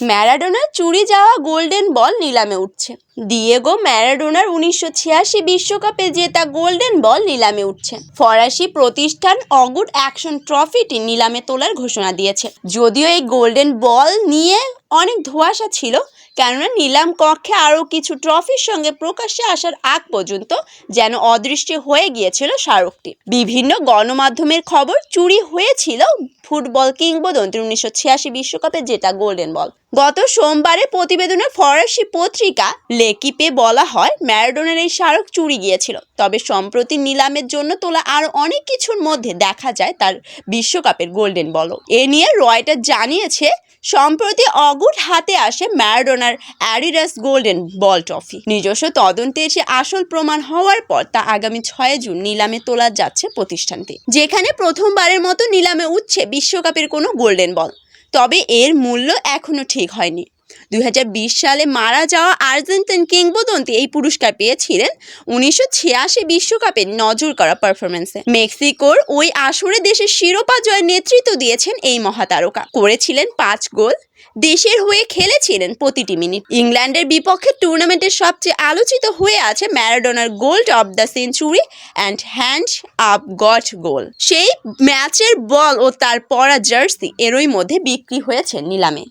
ম্যারাডোনার চুরি যাওয়া গোল্ডেন বল নিলামে উঠছে। দিয়েগো ম্যারাডোনার উনিশশো ছিয়াশি বিশ্বকাপে জেতা গোল্ডেন বল নিলামে উঠছে। ফরাসি প্রতিষ্ঠান অগুড অ্যাকশন ট্রফিটি নিলামে তোলার ঘোষণা দিয়েছে। যদিও এই গোল্ডেন বল নিয়ে অনেক ধোঁয়াশা ছিল, কেননা নিলাম কক্ষে আরও কিছু ট্রফির সঙ্গে প্রকাশ্যে আসার আগ পর্যন্ত যেন অদৃশ্য হয়ে গিয়েছিল স্মারকটি বিভিন্ন গণমাধ্যমের খবর চুরি হয়েছিল ফুটবল কিংবদন্তি উনিশশো ছিয়াশি বিশ্বকাপে যেটা গোল্ডেন বল গত সোমবারে প্রতিবেদনে ফরাসি পত্রিকা লেকিপে বলা হয়, ম্যারাডোনার এই স্মারক চুরি গিয়েছিল। তবে সম্প্রতি নিলামের জন্য তোলা আরও অনেক কিছুর মধ্যে দেখা যায় তার বিশ্বকাপের গোল্ডেন বলও। এ নিয়ে রয়টার জানিয়েছে, সম্প্রতি অগুট হাতে আসে ম্যারাডোনার অ্যাডিডাস গোল্ডেন বল ট্রফি। নিজস্ব তদন্তে এসে আসল প্রমাণ হওয়ার পর তা আগামী ছয় জুন নিলামে তোলা যাচ্ছে প্রতিষ্ঠানটি, যেখানে প্রথমবারের মতো নিলামে উঠছে বিশ্বকাপের কোনো গোল্ডেন বল। তবে এর মূল্য এখনও ঠিক হয়নি। দুই হাজার বিশ সালে মারা যাওয়া আর্জেন্টিন কিংবদন্তি এই পুরস্কার পেয়েছিলেন উনিশশো বিশ্বকাপে নজর করা পারফরমেন্সে মেক্সিকোর ওই আসরে দেশের শিরোপা জয়ের নেতৃত্ব দিয়েছেন এই মহাতারকা। করেছিলেন পাঁচ গোল, দেশের হয়ে খেলেছিলেন প্রতিটি মিনিট। ইংল্যান্ডের বিপক্ষে টুর্নামেন্টের সবচেয়ে আলোচিত হয়ে আছে ম্যারাডোনার goal of the century and hand of god goal সেই ম্যাচের বল ও তার পরা জার্সি এরই মধ্যে বিক্রি হয়েছে নিলামে।